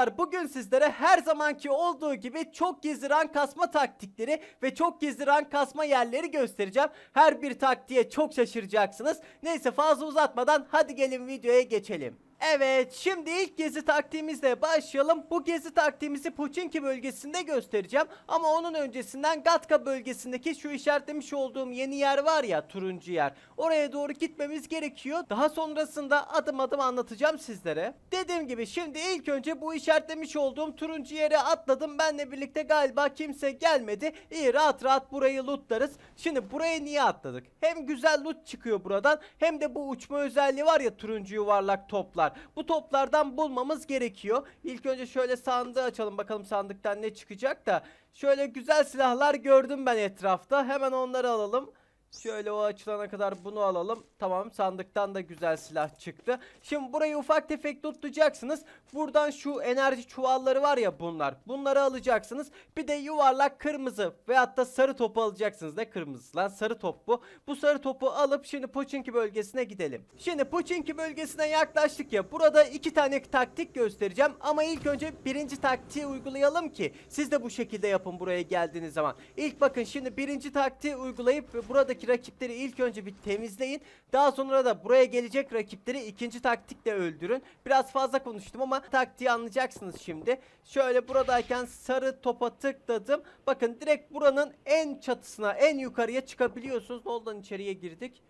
Dostlar bugün sizlere her zamanki olduğu gibi çok gizli rank kasma taktikleri ve çok gizli rank kasma yerleri göstereceğim. Her bir taktiğe çok şaşıracaksınız. Neyse fazla uzatmadan hadi gelin videoya geçelim. Evet şimdi ilk gezi taktiğimizle başlayalım. Bu gezi taktiğimizi Puçinki bölgesinde göstereceğim. Ama onun öncesinden Gatka bölgesindeki şu işaretlemiş olduğum yeni yer var ya turuncu yer. Oraya doğru gitmemiz gerekiyor. Daha sonrasında adım adım anlatacağım sizlere. Dediğim gibi şimdi ilk önce bu işaretlemiş olduğum turuncu yere atladım. Benle birlikte galiba kimse gelmedi. İyi rahat rahat burayı lootlarız. Şimdi buraya niye atladık? Hem güzel loot çıkıyor buradan hem de bu uçma özelliği var ya turuncu yuvarlak toplar. Bu toplardan bulmamız gerekiyor. İlk önce şöyle sandığı açalım bakalım sandıktan ne çıkacak da. Şöyle güzel silahlar gördüm ben etrafta. Hemen onları alalım. Şöyle o açılana kadar bunu alalım. Tamam sandıktan da güzel silah çıktı. Şimdi burayı ufak tefek tutlayacaksınız. Buradan şu enerji çuvalları var ya bunlar. Bunları alacaksınız. Bir de yuvarlak kırmızı veyahut da sarı topu alacaksınız. Ne kırmızısı lan sarı top bu. Bu sarı topu alıp şimdi Poçinki bölgesine gidelim. Şimdi Poçinki bölgesine yaklaştık ya. Burada iki tane taktik göstereceğim. Ama ilk önce birinci taktiği uygulayalım ki siz de bu şekilde yapın buraya geldiğiniz zaman. İlk bakın şimdi birinci taktiği uygulayıp buradaki rakipleri ilk önce bir temizleyin. Daha sonra da buraya gelecek rakipleri ikinci taktikle öldürün. Biraz fazla konuştum ama taktiği anlayacaksınız şimdi. Şöyle buradayken sarı topa tıkladım. Bakın direkt buranın en çatısına en yukarıya çıkabiliyorsunuz. Noldan içeriye girdik.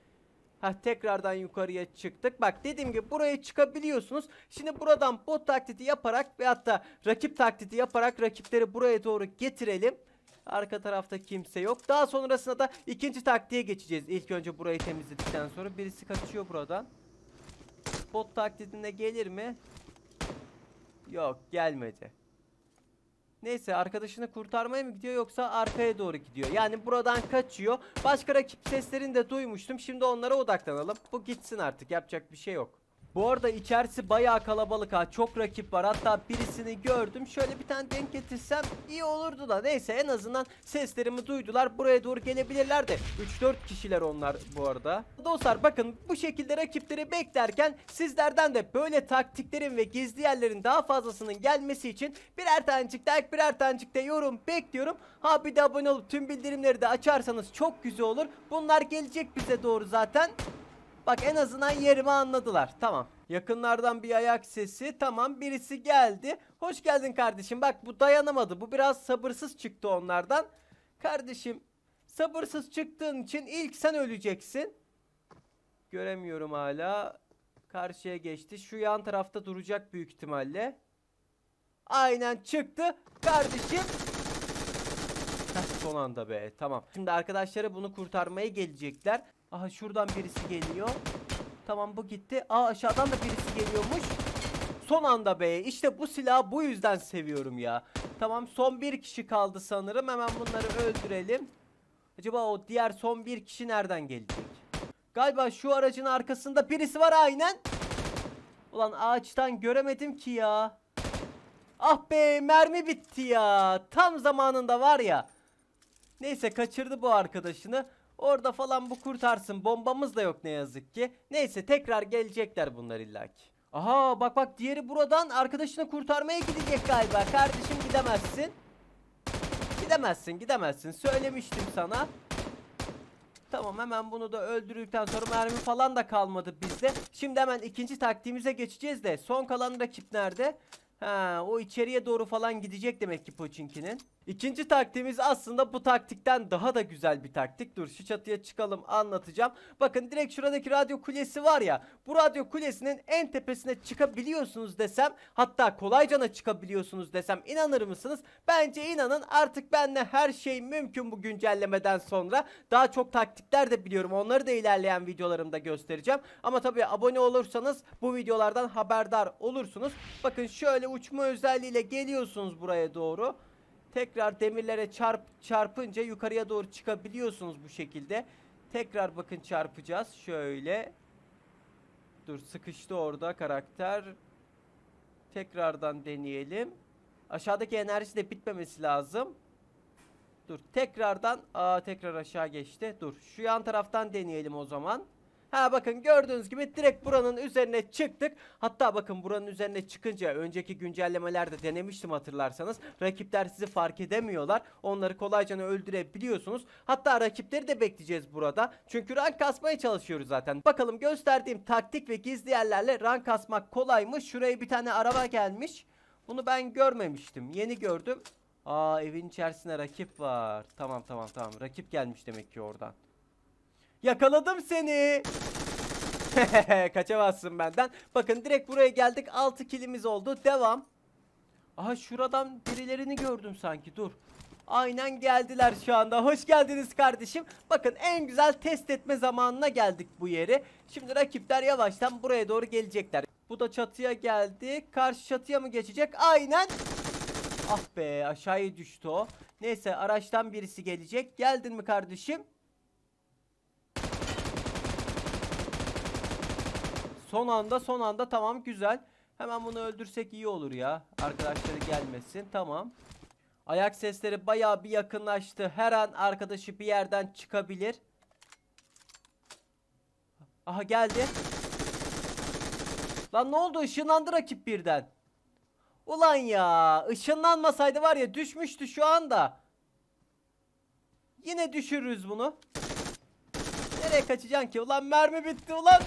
Ha tekrardan yukarıya çıktık. Bak dediğim gibi buraya çıkabiliyorsunuz. Şimdi buradan bot taklidi yaparak veyahut da rakip taklidi yaparak rakipleri buraya doğru getirelim. Arka tarafta kimse yok. Daha sonrasında da ikinci taktiğe geçeceğiz. İlk önce burayı temizledikten sonra birisi kaçıyor buradan. Bot taklidine gelir mi? Yok gelmedi. Neyse arkadaşını kurtarmaya mı gidiyor yoksa arkaya doğru gidiyor. Yani buradan kaçıyor. Başka rakip seslerini de duymuştum. Şimdi onlara odaklanalım. Bu gitsin artık yapacak bir şey yok. Bu arada içerisi bayağı kalabalık ha. Çok rakip var. Hatta birisini gördüm. Şöyle bir tane denk getirsem iyi olurdu da. Neyse en azından seslerimi duydular. Buraya doğru gelebilirler de. 3-4 kişiler onlar bu arada. Dostlar bakın bu şekilde rakipleri beklerken sizlerden de böyle taktiklerin ve gizli yerlerin daha fazlasının gelmesi için birer tanecik like birer tanecik de yorum bekliyorum. Ha bir de abone olup tüm bildirimleri de açarsanız çok güzel olur. Bunlar gelecek bize doğru zaten. Bak en azından yerimi anladılar. Tamam. Yakınlardan bir ayak sesi. Tamam birisi geldi. Hoş geldin kardeşim. Bak bu dayanamadı. Bu biraz sabırsız çıktı onlardan. Kardeşim sabırsız çıktığın için ilk sen öleceksin. Göremiyorum hala. Karşıya geçti. Şu yan tarafta duracak büyük ihtimalle. Aynen çıktı. Kardeşim. Heh, son anda be. Tamam. Şimdi arkadaşları bunu kurtarmaya gelecekler. Aha şuradan birisi geliyor. Tamam bu gitti. Aa aşağıdan da birisi geliyormuş. Son anda be. İşte bu silahı bu yüzden seviyorum ya. Tamam son bir kişi kaldı sanırım. Hemen bunları öldürelim. Acaba o diğer son bir kişi nereden gelecek? Galiba şu aracın arkasında birisi var aynen. Ulan ağaçtan göremedim ki ya. Ah be mermi bitti ya. Tam zamanında var ya. Neyse kaçırdı bu arkadaşını. Orada falan bu kurtarsın. Bombamız da yok ne yazık ki. Neyse tekrar gelecekler bunlar illaki. Aha bak bak diğeri buradan arkadaşını kurtarmaya gidecek galiba. Kardeşim gidemezsin. Gidemezsin gidemezsin. Söylemiştim sana. Tamam hemen bunu da öldürdükten sonra mermi falan da kalmadı bizde. Şimdi hemen ikinci taktiğimize geçeceğiz de. Son kalan rakip nerede? Ha, o içeriye doğru falan gidecek demek ki Pochinki'nin. İkinci taktiğimiz aslında bu taktikten daha da güzel bir taktik. Dur şu çatıya çıkalım anlatacağım. Bakın direkt şuradaki radyo kulesi var ya. Bu radyo kulesinin en tepesine çıkabiliyorsunuz desem. Hatta kolaycana çıkabiliyorsunuz desem inanır mısınız? Bence inanın artık benle her şey mümkün bu güncellemeden sonra. Daha çok taktikler de biliyorum. Onları da ilerleyen videolarımda göstereceğim. Ama tabii abone olursanız bu videolardan haberdar olursunuz. Bakın şöyle uçma özelliğiyle geliyorsunuz buraya doğru. Tekrar demirlere çarp çarpınca yukarıya doğru çıkabiliyorsunuz bu şekilde. Tekrar bakın çarpacağız. Şöyle. Dur sıkıştı orada karakter. Tekrardan deneyelim. Aşağıdaki enerji de bitmemesi lazım. Dur tekrardan aa tekrar aşağı geçti. Dur şu yan taraftan deneyelim o zaman. Ha bakın gördüğünüz gibi direkt buranın üzerine çıktık. Hatta bakın buranın üzerine çıkınca önceki güncellemelerde denemiştim hatırlarsanız. Rakipler sizi fark edemiyorlar. Onları kolayca öldürebiliyorsunuz. Hatta rakipleri de bekleyeceğiz burada. Çünkü rank kasmaya çalışıyoruz zaten. Bakalım gösterdiğim taktik ve gizli yerlerle rank kasmak kolay mı? Şuraya bir tane araba gelmiş. Bunu ben görmemiştim. Yeni gördüm. Aa evin içerisinde rakip var. Tamam tamam tamam. Rakip gelmiş demek ki oradan. Yakaladım seni. Kaçamazsın benden. Bakın direkt buraya geldik. 6 kilimiz oldu. Devam. Aha şuradan birilerini gördüm sanki. Dur. Aynen geldiler şu anda. Hoş geldiniz kardeşim. Bakın en güzel test etme zamanına geldik bu yere. Şimdi rakipler yavaştan buraya doğru gelecekler. Bu da çatıya geldi. Karşı çatıya mı geçecek? Aynen. Ah be aşağıya düştü o. Neyse araçtan birisi gelecek. Geldin mi kardeşim? Son anda son anda tamam güzel. Hemen bunu öldürsek iyi olur ya. Arkadaşları gelmesin tamam. Ayak sesleri bayağı bir yakınlaştı. Her an arkadaşı bir yerden çıkabilir. Aha geldi. Lan ne oldu? Işınlandı rakip birden. Ulan ya ışınlanmasaydı var ya düşmüştü şu anda. Yine düşürürüz bunu. Nereye kaçacaksın ki? Ulan mermi bitti ulan.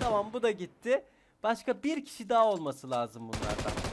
Tamam bu da gitti. Başka bir kişi daha olması lazım bunlardan.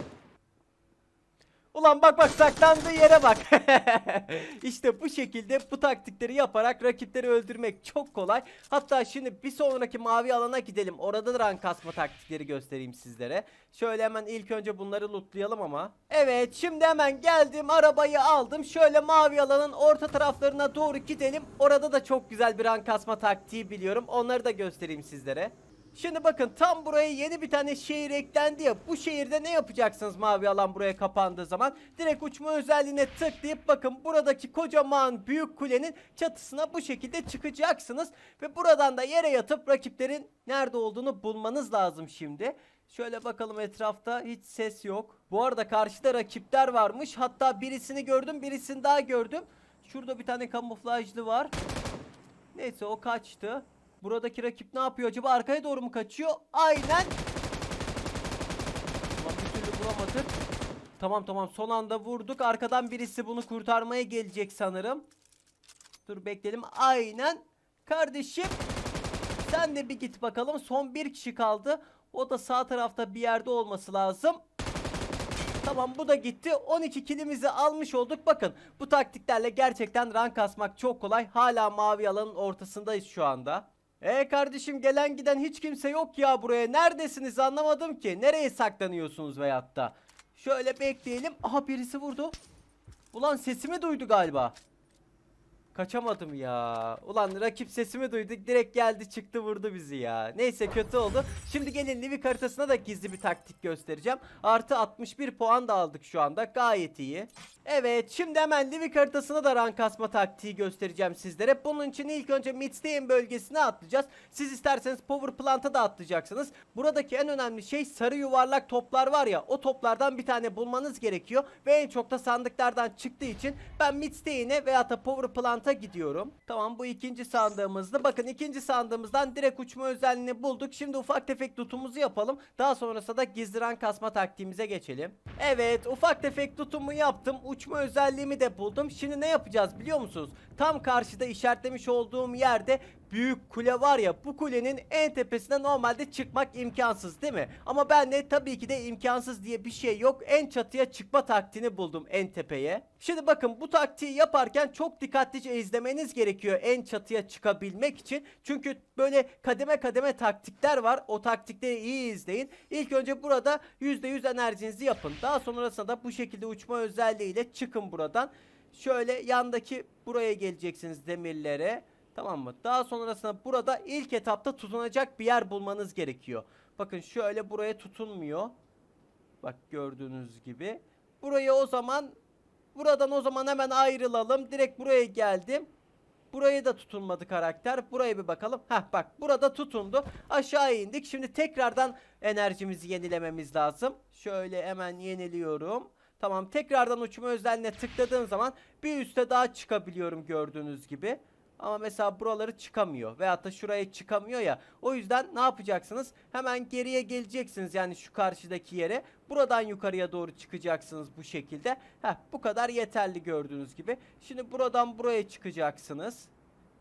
Ulan bak bak saklandığı yere bak. işte bu şekilde bu taktikleri yaparak rakipleri öldürmek çok kolay. Hatta şimdi bir sonraki mavi alana gidelim. Orada da rank kasma taktikleri göstereyim sizlere. Şöyle hemen ilk önce bunları lootlayalım ama. Evet şimdi hemen geldim arabayı aldım. Şöyle mavi alanın orta taraflarına doğru gidelim. Orada da çok güzel bir rank kasma taktiği biliyorum. Onları da göstereyim sizlere. Şimdi bakın tam buraya yeni bir tane şehir eklendi ya. Bu şehirde ne yapacaksınız mavi alan buraya kapandığı zaman? Direkt uçma özelliğine tıklayıp bakın buradaki kocaman büyük kulenin çatısına bu şekilde çıkacaksınız. Ve buradan da yere yatıp rakiplerin nerede olduğunu bulmanız lazım şimdi. Şöyle bakalım etrafta hiç ses yok. Bu arada karşıda rakipler varmış. Hatta birisini gördüm birisini daha gördüm. Şurada bir tane kamuflajlı var. Neyse o kaçtı. Buradaki rakip ne yapıyor acaba? Arkaya doğru mu kaçıyor? Aynen. Tamam bir türlü vuramadık. Tamam tamam son anda vurduk. Arkadan birisi bunu kurtarmaya gelecek sanırım. Dur bekleyelim. Aynen. Kardeşim. Sen de bir git bakalım. Son bir kişi kaldı. O da sağ tarafta bir yerde olması lazım. Tamam bu da gitti. 12 kilimizi almış olduk. Bakın bu taktiklerle gerçekten rank kasmak çok kolay. Hala mavi alanın ortasındayız şu anda. E kardeşim gelen giden hiç kimse yok ya buraya. Neredesiniz anlamadım ki. Nereye saklanıyorsunuz veyahut da. Şöyle bekleyelim. Aha birisi vurdu. Ulan sesimi duydu galiba. Kaçamadım ya. Ulan rakip sesimi duyduk. Direkt geldi çıktı vurdu bizi ya. Neyse kötü oldu. Şimdi gelin Livik haritasına da gizli bir taktik göstereceğim. Artı 61 puan da aldık şu anda. Gayet iyi. Evet şimdi hemen Livik haritasına da rank kasma taktiği göstereceğim sizlere. Bunun için ilk önce Midstein bölgesine atlayacağız. Siz isterseniz Power Plant'a da atlayacaksınız. Buradaki en önemli şey sarı yuvarlak toplar var ya. O toplardan bir tane bulmanız gerekiyor. Ve en çok da sandıklardan çıktığı için ben Midstein'e veya da Power Plant'a gidiyorum. Tamam bu ikinci sandığımızda. Bakın ikinci sandığımızdan direkt uçma özelliğini bulduk. Şimdi ufak tefek tutumuzu yapalım. Daha sonrasında da gizli kasma taktiğimize geçelim. Evet ufak tefek tutumu yaptım. Uçma özelliğimi de buldum. Şimdi ne yapacağız biliyor musunuz? Tam karşıda işaretlemiş olduğum yerde büyük kule var ya bu kulenin en tepesine normalde çıkmak imkansız değil mi? Ama ben de tabii ki de imkansız diye bir şey yok. En çatıya çıkma taktiğini buldum en tepeye. Şimdi bakın bu taktiği yaparken çok dikkatlice izlemeniz gerekiyor en çatıya çıkabilmek için. Çünkü böyle kademe kademe taktikler var. O taktikleri iyi izleyin. İlk önce burada %100 enerjinizi yapın. Daha sonrasında da bu şekilde uçma özelliğiyle çıkın buradan. Şöyle yandaki buraya geleceksiniz demirlere. Tamam mı? Daha sonrasında burada ilk etapta tutunacak bir yer bulmanız gerekiyor. Bakın şöyle buraya tutunmuyor. Bak gördüğünüz gibi. Burayı o zaman buradan o zaman hemen ayrılalım. Direkt buraya geldim. Burayı da tutunmadı karakter. Buraya bir bakalım. Heh bak burada tutundu. Aşağı indik. Şimdi tekrardan enerjimizi yenilememiz lazım. Şöyle hemen yeniliyorum. Tamam tekrardan uçma özelliğine tıkladığım zaman bir üste daha çıkabiliyorum gördüğünüz gibi. Ama mesela buraları çıkamıyor veyahut da şuraya çıkamıyor ya. O yüzden ne yapacaksınız? Hemen geriye geleceksiniz yani şu karşıdaki yere. Buradan yukarıya doğru çıkacaksınız bu şekilde. Heh bu kadar yeterli gördüğünüz gibi. Şimdi buradan buraya çıkacaksınız.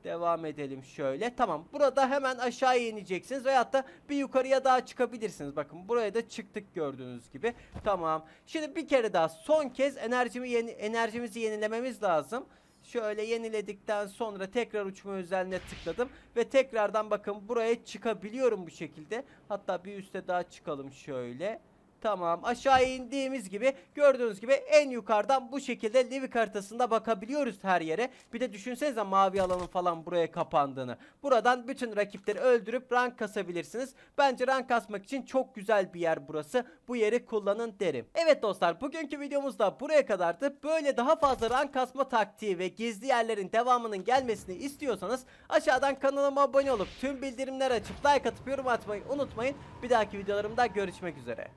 Devam edelim şöyle. Tamam. Burada hemen aşağıya ineceksiniz veyahut da bir yukarıya daha çıkabilirsiniz. Bakın buraya da çıktık gördüğünüz gibi. Tamam. Şimdi bir kere daha son kez enerjimi yeni, enerjimizi yenilememiz lazım. Şöyle yeniledikten sonra tekrar uçma özelliğine tıkladım ve tekrardan bakın buraya çıkabiliyorum bu şekilde. Hatta bir üste daha çıkalım şöyle. Tamam aşağı indiğimiz gibi gördüğünüz gibi en yukarıdan bu şekilde Livik haritasında bakabiliyoruz her yere. Bir de düşünsenize mavi alanın falan buraya kapandığını. Buradan bütün rakipleri öldürüp rank kasabilirsiniz. Bence rank kasmak için çok güzel bir yer burası. Bu yeri kullanın derim. Evet dostlar bugünkü videomuz da buraya kadardı. Böyle daha fazla rank kasma taktiği ve gizli yerlerin devamının gelmesini istiyorsanız aşağıdan kanalıma abone olup tüm bildirimleri açıp like atıp yorum atmayı unutmayın. Bir dahaki videolarımda görüşmek üzere.